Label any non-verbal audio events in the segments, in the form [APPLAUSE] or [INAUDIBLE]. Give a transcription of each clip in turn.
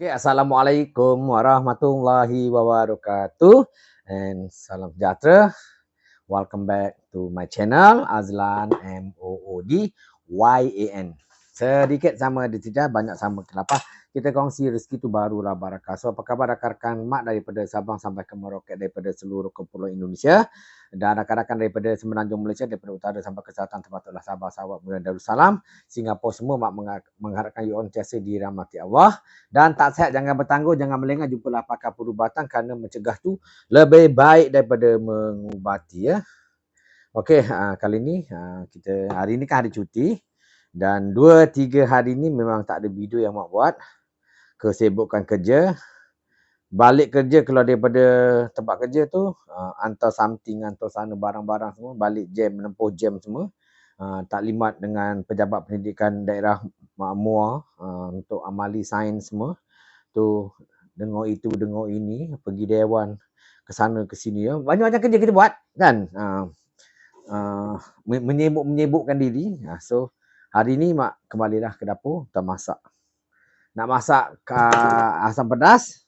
Okay, Assalamualaikum warahmatullahi wabarakatuh and salam sejahtera. Welcome back to my channel Azlan M O O D Y A N. Sedikit sama di tidak banyak sama kenapa? Kita kongsi rezeki tu barulah barakah. So apa khabar rakan-rakan mak daripada Sabang sampai ke Merauke daripada seluruh kepulauan Indonesia dan rakan-rakan daripada Semenanjung Malaysia daripada utara sampai ke selatan termasuklah Sabah, Sarawak, Brunei Darussalam, Singapura semua mak mengharapkan you on sentiasa dirahmati Allah dan tak sihat jangan bertangguh jangan melengah jumpalah pakar perubatan kerana mencegah tu lebih baik daripada mengubati ya. Okey, uh, kali ni uh, kita hari ni kan hari cuti dan 2 3 hari ni memang tak ada video yang mak buat. Kesibukan kerja, balik kerja keluar daripada tempat kerja tu uh, hantar something hantar sana barang-barang semua balik jam menempuh jam semua. Uh, taklimat dengan pejabat pendidikan daerah makmur uh, untuk amali sains semua. Tu dengar itu dengar ini pergi dewan ke sana ke sini. Ya banyak-banyak kerja kita buat kan? Uh, uh, menyibuk-menyibukkan diri. Uh, so hari ni mak kembalilah ke dapur kita masak nak masak uh, asam pedas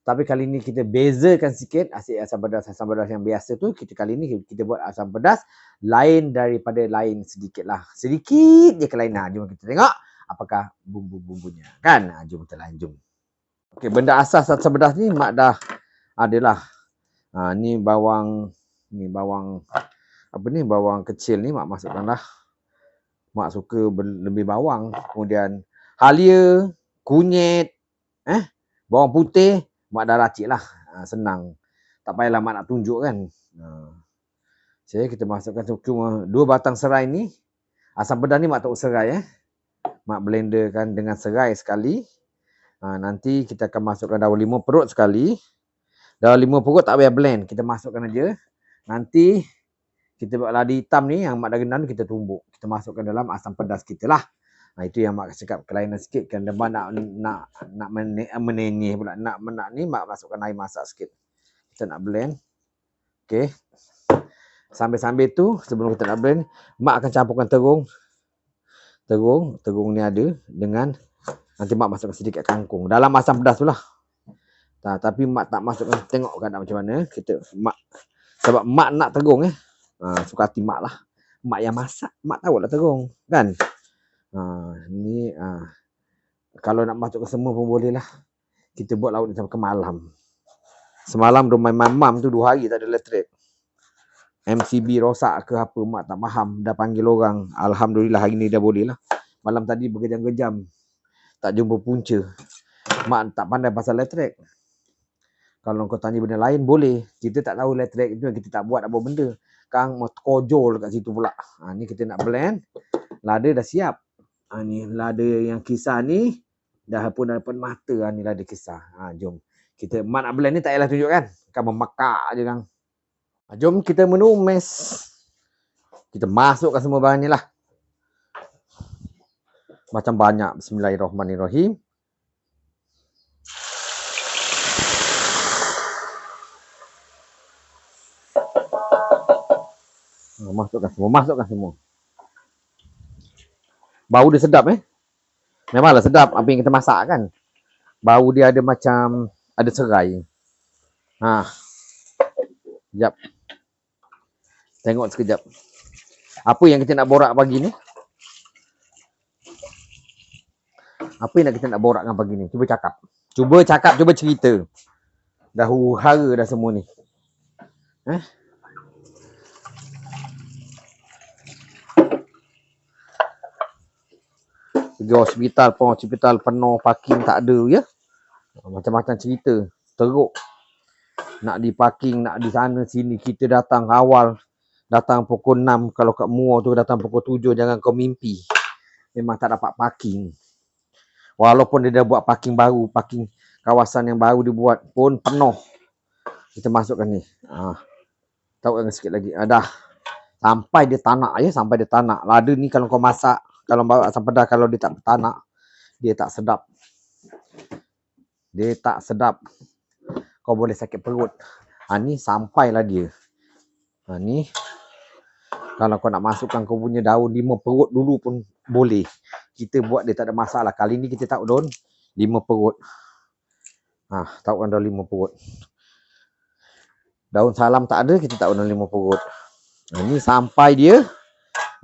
tapi kali ni kita bezakan sikit asam pedas. Asam pedas yang biasa tu kita kali ni kita buat asam pedas lain daripada lain sedikit lah sedikit je kelainan. Jom kita tengok apakah bumbu-bumbunya. Kan? Ha, jom kita lain jom. Okey, benda asas asam pedas ni mak dah adalah ha, ni bawang ni bawang apa ni bawang kecil ni mak masukkan lah mak suka lebih bawang kemudian halia kunyit eh bawang putih mak dah racik lah. Ha, senang. Tak payahlah mak nak tunjuk kan. Ha. Jadi kita masukkan cuma dua batang serai ni. Asam pedas ni mak tak serai eh. Mak blenderkan dengan serai sekali. Ha, nanti kita akan masukkan daun lima perut sekali. Daun lima perut tak payah blend. Kita masukkan aja. Nanti kita buat ladi hitam ni yang mak dah genang kita tumbuk. Kita masukkan dalam asam pedas kita lah. Ha, itu yang mak cakap kelainan sikit kan depan nak nak nak menenyih pula nak nak ni mak masukkan air masak sikit. Kita nak blend. Okey. Sambil-sambil tu sebelum kita nak blend, mak akan campurkan terung. Terung, terung ni ada dengan nanti mak masukkan sedikit kangkung. Dalam asam pedas tu lah. Nah, tapi mak tak masukkan tengok keadaan macam mana. Kita mak sebab mak nak terung eh. Ha, suka hati mak lah. Mak yang masak, mak tahu lah terung. Kan? Ha, ni ha, kalau nak masuk ke semua pun boleh lah. Kita buat laut ni sampai ke malam. Semalam rumah mamam tu dua hari tak ada elektrik. MCB rosak ke apa mak tak faham. Dah panggil orang. Alhamdulillah hari ni dah boleh lah. Malam tadi berkejam-kejam. Tak jumpa punca. Mak tak pandai pasal elektrik. Kalau kau tanya benda lain boleh. Kita tak tahu elektrik itu kita tak buat apa benda. Kang mau kojol kat situ pula. Ha, ni kita nak blend. Lada dah siap. Ha, ni lada yang kisah ni dah pun dapat mata ha, ni lada kisah. Ha, jom. Kita mak nak blend ni tak payahlah tunjuk kan. Kan memakak je kan. Ha, jom kita menumis. Kita masukkan semua bahan ni lah. Macam banyak. Bismillahirrahmanirrahim. Masukkan semua. Masukkan semua. Bau dia sedap eh. Memanglah sedap apa yang kita masak kan. Bau dia ada macam ada serai. Ha. Sekejap. Tengok sekejap. Apa yang kita nak borak pagi ni? Apa yang kita nak borakkan pagi ni? Cuba cakap. Cuba cakap, cuba cerita. Dah huru-hara dah semua ni. Eh? Pergi hospital pun hospital penuh parking tak ada ya. Macam-macam cerita. Teruk. Nak di parking nak di sana sini. Kita datang awal datang pukul 6 kalau kat Muar tu datang pukul 7 jangan kau mimpi. Memang tak dapat parking. Walaupun dia dah buat parking baru parking kawasan yang baru dibuat pun penuh. Kita masukkan ni. Ah tahu kan sikit lagi. Ah, dah. Sampai dia tanak ya. Sampai dia tanak. Lada ni kalau kau masak kalau bawa asam pedas kalau dia tak bertanak dia tak sedap. Dia tak sedap. Kau boleh sakit perut. Ha, ni sampailah dia. Ha, ni. Kalau kau nak masukkan kau punya daun lima perut dulu pun boleh. Kita buat dia tak ada masalah. Kali ni kita tak daun lima perut. Ah, tahu daun lima perut. Daun salam tak ada, kita tahu daun lima perut. Nah, ini sampai dia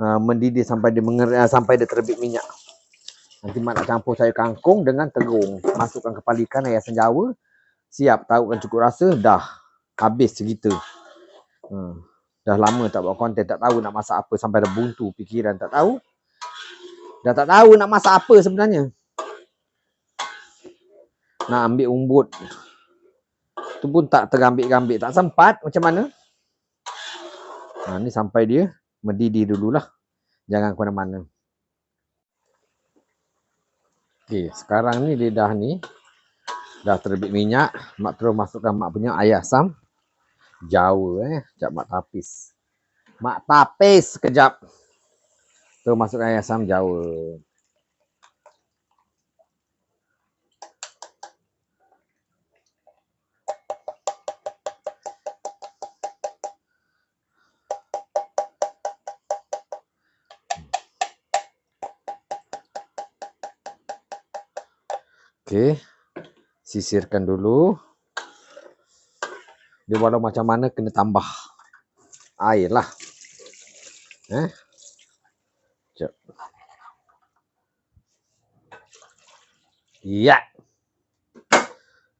uh, mendidih sampai dia menger uh, sampai dia terbit minyak. Nanti mak nak campur sayur kangkung dengan terung. Masukkan kepala ikan ayam senjawa. Siap, tahu kan cukup rasa, dah. Habis segitu. Hmm. Dah lama tak buat konten, tak tahu nak masak apa sampai dah buntu fikiran, tak tahu. Dah tak tahu nak masak apa sebenarnya. Nak ambil umbut. Tu pun tak terambil-ambil, tak sempat macam mana. Nah, ni sampai dia mendidih dululah. Jangan ke mana-mana. Okey, sekarang ni dia dah ni dah terbit minyak, mak terus masukkan mak punya air asam Jawa eh, sekejap mak tapis. Mak tapis sekejap. Terus masukkan air asam Jawa. Okey. Sisirkan dulu. Dia walau macam mana kena tambah air lah. Eh. Sekejap. Ya.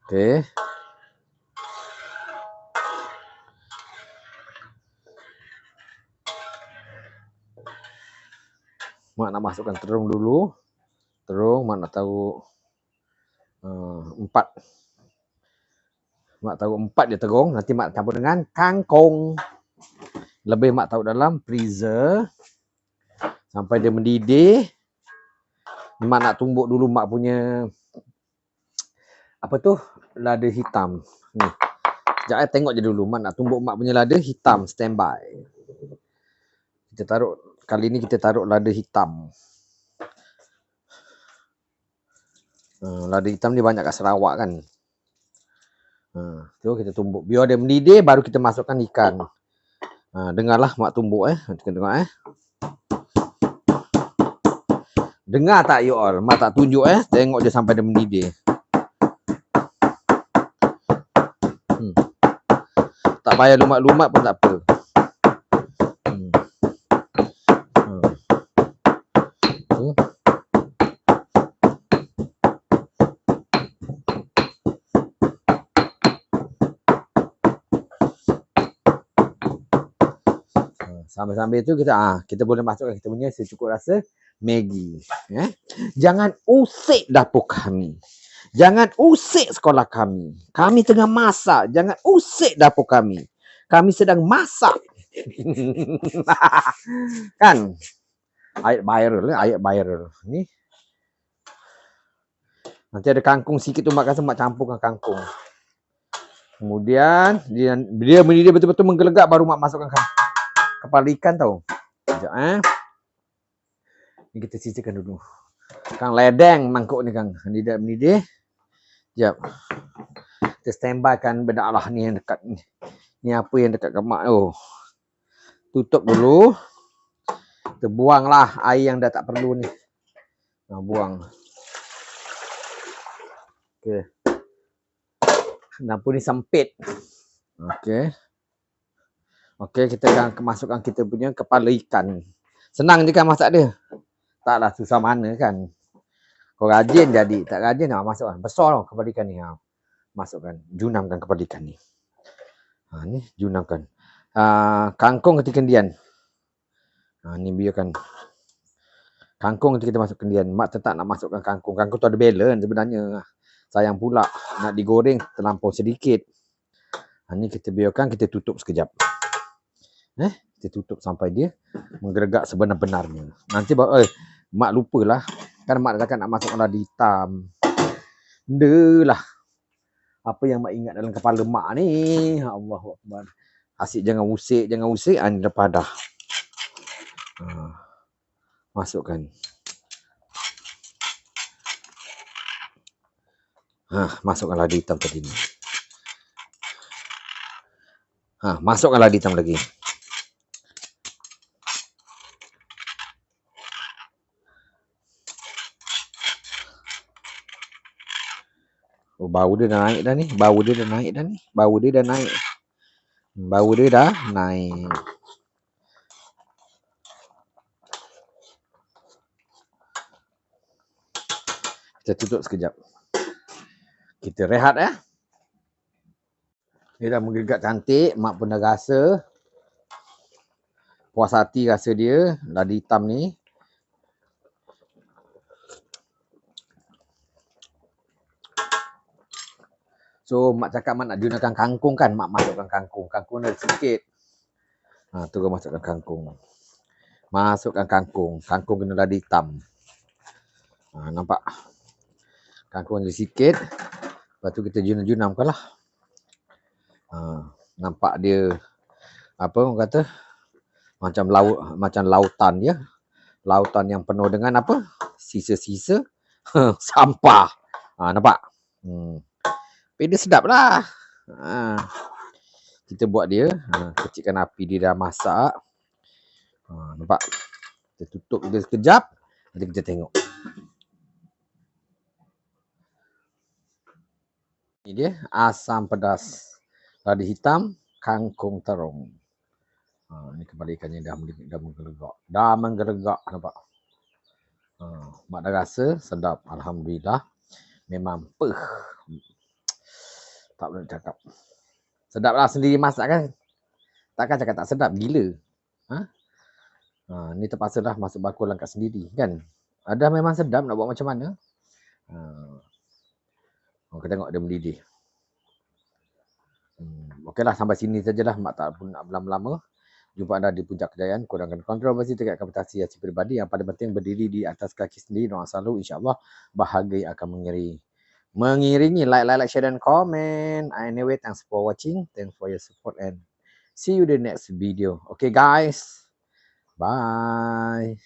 Okey. Mak nak masukkan terung dulu. Terung, mak nak tahu uh, empat. Mak tahu empat dia terung. Nanti mak campur dengan kangkung. Lebih mak tahu dalam freezer. Sampai dia mendidih. Mak nak tumbuk dulu mak punya apa tu? Lada hitam. Ni. Sekejap eh, tengok je dulu. Mak nak tumbuk mak punya lada hitam. Standby. Kita taruh, kali ni kita taruh lada hitam. Uh, lada hitam ni banyak kat Sarawak kan. Uh, tu kita tumbuk. Biar dia mendidih baru kita masukkan ikan. Uh, dengarlah mak tumbuk eh. Kita tengok eh. Dengar tak you all? Mak tak tunjuk eh. Tengok je sampai dia mendidih. Hmm. Tak payah lumat-lumat pun tak apa. Sambil-sambil tu kita ah kita boleh masukkan kita punya secukup rasa Maggi. Eh? Jangan usik dapur kami. Jangan usik sekolah kami. Kami tengah masak. Jangan usik dapur kami. Kami sedang masak. [LAUGHS] kan? Ayat viral, eh? ayat viral. Ni. Nanti ada kangkung sikit tu mak rasa mak campurkan kangkung. Kemudian dia dia dia betul-betul menggelegak baru mak masukkan kangkung kepala ikan tau. Sekejap eh. Ni kita sisihkan dulu. Kang ledeng mangkuk ni Kang. Ni dah mendidih. Sekejap. Kita standby kan benda Allah ni yang dekat ni. Ni apa yang dekat kemak tu. Tutup dulu. Kita buanglah air yang dah tak perlu ni. Nah, buang. Okey. Lampu ni sempit. Okey. Okey, kita akan masukkan kita punya kepala ikan. Senang je kan masak dia. Taklah susah mana kan. Kau rajin jadi, tak rajin nak masukkan. Besar tau kepala ikan ni. Ha. Masukkan, junamkan kepala ikan ni. Ha, ni junamkan. Uh, kangkung ketika kendian. Ha, ni biarkan. Kangkung ketika kita masuk kendian. Mak tetap nak masukkan kangkung. Kangkung tu ada balance sebenarnya. Sayang pula nak digoreng terlampau sedikit. Ha, ni kita biarkan, kita tutup sekejap. Eh, kita tutup sampai dia menggeregak sebenar-benarnya. Nanti bawa eh mak lupalah. Kan mak dah nak masuk lada hitam. Delah. Apa yang mak ingat dalam kepala mak ni? Allahu akbar. Asyik jangan usik, jangan usik an ah, dah dah. Ha. Masukkan. Ha, masukkan lada hitam tadi ni. Ha, masukkan lada hitam lagi. Oh, bau dia dah naik dah ni. Bau dia dah naik dah ni. Bau dia dah naik. Bau dia dah naik. Kita tutup sekejap. Kita rehat ya. Dia dah menggegak cantik. Mak pun dah rasa. Puas hati rasa dia. Ladi hitam ni. So mak cakap mak nak gunakan kangkung kan. Mak masukkan kangkung. Kangkung dah sikit. Ha, tu kau masukkan kangkung. Masukkan kangkung. Kangkung kena ladi hitam. Ha, nampak? kangkung je sikit. Lepas tu kita junam-junamkan lah. Ha, nampak dia apa orang kata macam laut macam lautan ya. Lautan yang penuh dengan apa? Sisa-sisa [LAUGHS] sampah. Ha, nampak? Hmm. Dia sedap lah. Ha. Kita buat dia. Ha, kecilkan api dia dah masak. Ha, nampak? Kita tutup dia sekejap. Nanti kita tengok. Ini dia asam pedas ladi hitam kangkung terung. Ha, ini kebalikannya dah dah menggelegak. Dah menggelegak nampak. Ha, mak dah rasa sedap alhamdulillah. Memang peh. Tak boleh cakap. Sedaplah sendiri masak kan. Takkan cakap tak sedap gila. Ha? Ha, ni terpaksa dah masuk bakul langkat sendiri kan. Ada memang sedap nak buat macam mana. Ha, Oh, kita tengok dia mendidih. Hmm, Okeylah sampai sini sajalah mak tak pun nak berlama-lama. Jumpa anda di puncak kejayaan, kurangkan kontroversi terkait kapitasi hasil pribadi yang paling penting berdiri di atas kaki sendiri. Doa selalu insyaAllah bahagia akan mengiringi. Mengiringi like, like, like, share dan komen. Anyway, thanks for watching. Thanks for your support and see you the next video. Okay guys. Bye.